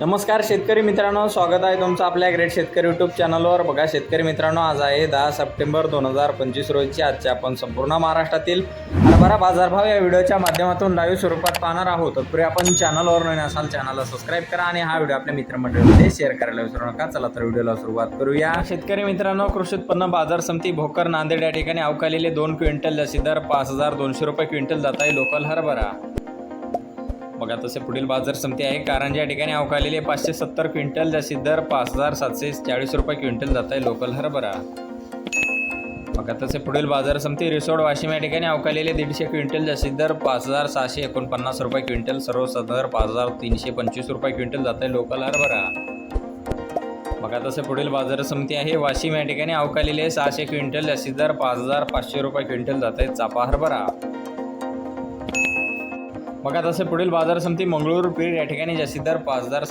नमस्कार शेतकरी मित्रांनो स्वागत आहे तुमचं आपल्या ग्रेट शेतकरी यूट्यूब चॅनलवर बघा शेतकरी मित्रांनो आज आहे दहा सप्टेंबर दोन हजार पंचवीस रोजीची आजच्या आपण संपूर्ण महाराष्ट्रातील हरभरा बाजारभाव या व्हिडिओच्या माध्यमातून लाईव्ह स्वरूपात पाहणार आहोत. तत्पूर्वी आपण चॅनलवर नवीन असाल चॅनलला सबस्क्राईब करा आणि हा व्हिडिओ आपल्या मित्रमंडळीमध्ये शेअर करायला विसरू नका. चला तर व्हिडिओला सुरुवात करूया. शेतकरी मित्रांनो कृषी उत्पन्न बाजार समिती भोकर नांदेड या ठिकाणी अवकालेले दोन क्विंटल लसी दर पाच हजार दोनशे रुपये क्विंटल जात आहे लोकल हरभरा. बघा तसे पुढील बाजार समिती आहे. कारंजा या ठिकाणी अवकालेले पाचशे सत्तर क्विंटल जास्ती दर पाच हजार सातशे चाळीस रुपये क्विंटल जात आहे लोकल हरभरा. बघा तसे पुढील बाजार समिती रिसोड वाशिम या ठिकाणी अवकालेले दीडशे क्विंटल जास्ती दर पाच हजार सहाशे एकोणपन्नास रुपये क्विंटल सर्व पाच हजार तीनशे पंचवीस रुपये क्विंटल जात आहे लोकल हरभरा. बघा तसे पुढील बाजार समिती आहे. वाशिम या ठिकाणी अवकालेले सहाशे क्विंटल जास्तीत दर पाच हजार पाचशे रुपये क्विंटल जात आहे चापा हरभरा. बघा तसे पुढील बाजार समिती मंगळूर बीड या ठिकाणी जास्तीत दर पाच हजार